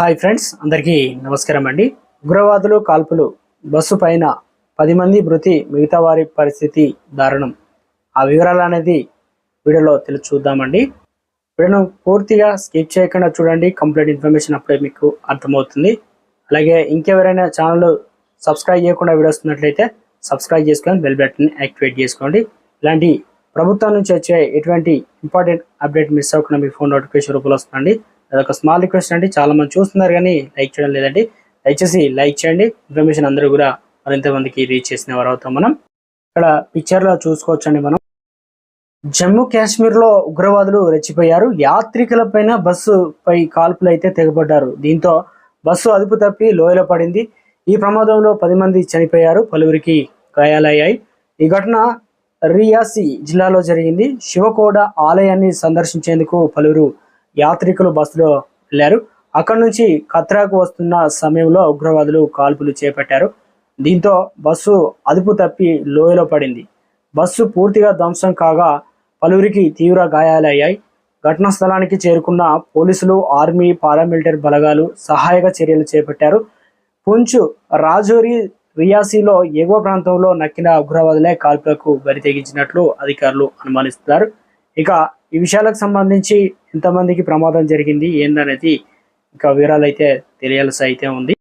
Hi friends అందరికీ నమస్కారం అండి. ఉగ్రవాదులు కాల్పులు బస్సు పైన పది మంది మృతి మిగతా వారి పరిస్థితి దారుణం. ఆ వివరాలు అనేది వీడియోలో తెలుసు చూద్దామండి వీడియోను పూర్తిగా స్కిప్ చేయకుండా చూడండి. కంప్లీట్ ఇన్ఫర్మేషన్ అప్పుడే మీకు అర్థమవుతుంది. అలాగే ఇంకెవరైనా ఛానల్ సబ్స్క్రైబ్ చేయకుండా వీడియో వస్తున్నట్లయితే సబ్స్క్రైబ్ చేసుకొని బెల్ బటన్ యాక్టివేట్ చేసుకోండి. ఇలాంటి ప్రభుత్వం నుంచి వచ్చే ఎటువంటి ఇంపార్టెంట్ అప్డేట్ మిస్ అవ్వకుండా మీ ఫోన్ నోటిఫికేషన్ రూపంలో వస్తుందండి. అదొక స్మాల్ రిక్వెస్ట్ అండి. చాలా మంది చూస్తున్నారు కానీ లైక్ చేయడం లేదండి. దయచేసి లైక్ చేయండి. ఇన్ఫర్మేషన్ అందరూ కూడా మరింత మందికి రీచ్ చేసిన వారు అవుతాం మనం. ఇక్కడ పిక్చర్లో చూసుకోవచ్చండి మనం. జమ్మూ కాశ్మీర్లో ఉగ్రవాదులు రెచ్చిపోయారు. యాత్రికుల పైన బస్సు పై కాల్పులు అయితే తెగబడ్డారు. దీంతో బస్సు అదుపు తప్పి లోయలో పడింది. ఈ ప్రమాదంలో పది మంది చనిపోయారు. పలువురికి గాయాలయ్యాయి. ఈ ఘటన రియాసి జిల్లాలో జరిగింది. శివకోడ ఆలయాన్ని సందర్శించేందుకు పలువురు యాత్రికులు బస్సులో వెళ్ళారు అక్కడి నుంచి కత్రాకు వస్తున్న సమయంలో ఉగ్రవాదులు కాల్పులు చేపట్టారు. దీంతో బస్సు అదుపు తప్పి లోయలో పడింది. బస్సు పూర్తిగా ధ్వంసం కాగా పలువురికి తీవ్ర గాయాలయ్యాయి. ఘటనా స్థలానికి చేరుకున్న పోలీసులు ఆర్మీ పారామిలిటరీ బలగాలు సహాయక చర్యలు చేపట్టారు. పుంచు రాజోరి రియాసీలో ఎగువ ప్రాంతంలో నక్కిన ఉగ్రవాదులే కాల్పులకు బరితెగించినట్లు అధికారులు అనుమానిస్తున్నారు. ఇక ఈ విషయాలకు సంబంధించి ఎంతమందికి ప్రమాదం జరిగింది ఏందనేది ఇంకా వివరాలు అయితే తెలియాల్సి అయితే ఉంది.